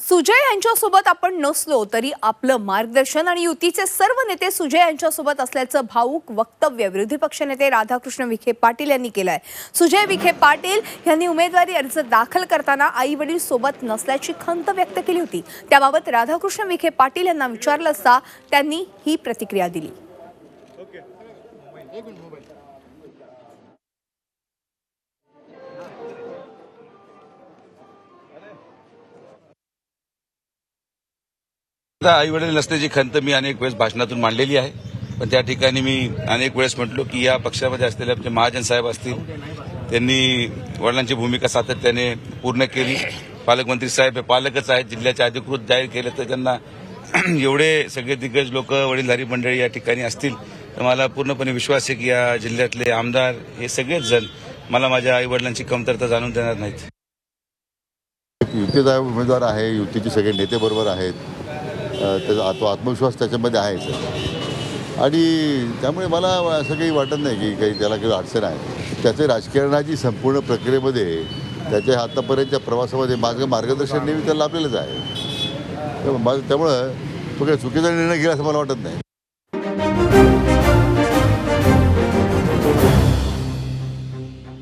सुजय यांच्यासोबत आपण नसलो तरी आपलं मार्गदर्शन आणि युतीचे सर्व नेते सुजय यांच्यासोबत असल्याचं भाऊक वक्तव्य विरोधी पक्षनेते राधाकृष्ण विखे पाटील यांनी केलं आहे सुजय विखे पाटील यांनी उमेदवारी अर्ज दाखल करताना आई वडील सोबत नसल्याची खंत व्यक्त केली होती. त्याबाबत राधाकृष्ण विखे पाटील यांना विचारलं असता त्यांनी ही प्रतिक्रिया दिली. आई वडील नसण्याची खंत मी अनेक वेळेस भाषणातून मांडलेली आहे. पण त्या ठिकाणी मी अनेक वेळेस म्हटलो की या पक्षामध्ये असलेले आमचे महाजन साहेब असतील त्यांनी वडिलांची भूमिका सातत्याने पूर्ण केली. पालकमंत्री साहेब हे पालकच आहेत. जिल्ह्याचे अधिकृत जाहीर केले तर त्यांना एवढे सगळे दिग्गज लोक वडीलधारी मंडळी या ठिकाणी असतील तर मला पूर्णपणे विश्वास आहे की या जिल्ह्यातले आमदार हे सगळेच जण मला माझ्या आई वडिलांची कमतरता जाणून देणार नाहीत. युतीचा उमेदवार आहे युतीचे सगळे नेते बरोबर आहेत. त्याचा तो आत्मविश्वास त्याच्यामध्ये आहेच आणि त्यामुळे मला असं काही वाटत नाही की काही त्याला काही अडचण आहे. त्याचे राजकारणाची संपूर्ण प्रक्रियेमध्ये त्याच्या आतापर्यंतच्या प्रवासामध्ये माझं मार्गदर्शन नेहमी त्याला लाभलेलंच आहे. माझं त्यामुळं तो काही चुकीचा निर्णय घेईल असं मला वाटत नाही.